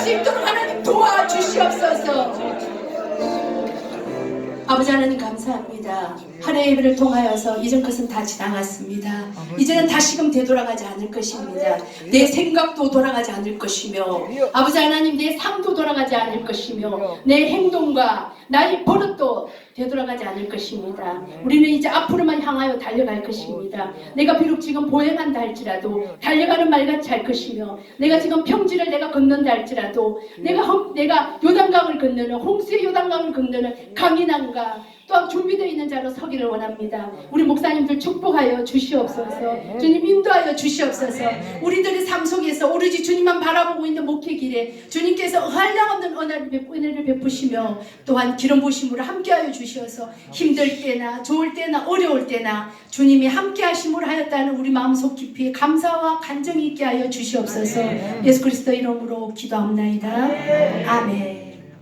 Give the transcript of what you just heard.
수 있도록 하나님 도와주시옵소서. 아버지 하나님 감사합니다. 한해 예배를 통하여서 이전 것은 다 지나갔습니다. 이제는 다시금 되돌아가지 않을 것입니다. 내 생각도 돌아가지 않을 것이며 아버지 하나님 내 삶도 돌아가지 않을 것이며 내 행동과 나의 버릇도 되돌아가지 않을 것입니다. 우리는 이제 앞으로만 향하여 달려갈 것입니다. 내가 비록 지금 보행한다 할지라도 달려가는 말같이 할 것이며 내가 지금 평지를 내가 걷는다 할지라도 내가 홍- 내가 요단강을 건너는 홍수의 요단강을 건너는 강인함과 또한 준비되어 있는 자로 서기를 원합니다. 우리 목사님들 축복하여 주시옵소서. 주님 인도하여 주시옵소서. 우리들의 삶 속에서 오로지 주님만 바라보고 있는 목회 길에 주님께서 한량없는 은혜를 베- 베푸시며 또한 기름 부심으로 함께하여 주셔서 힘들 때나 좋을 때나 어려울 때나 주님이 함께하심으로 하였다는 우리 마음속 깊이 감사와 간정이 있게 하여 주시옵소서. 예수 그리스도 이름으로 기도합나이다. 아멘.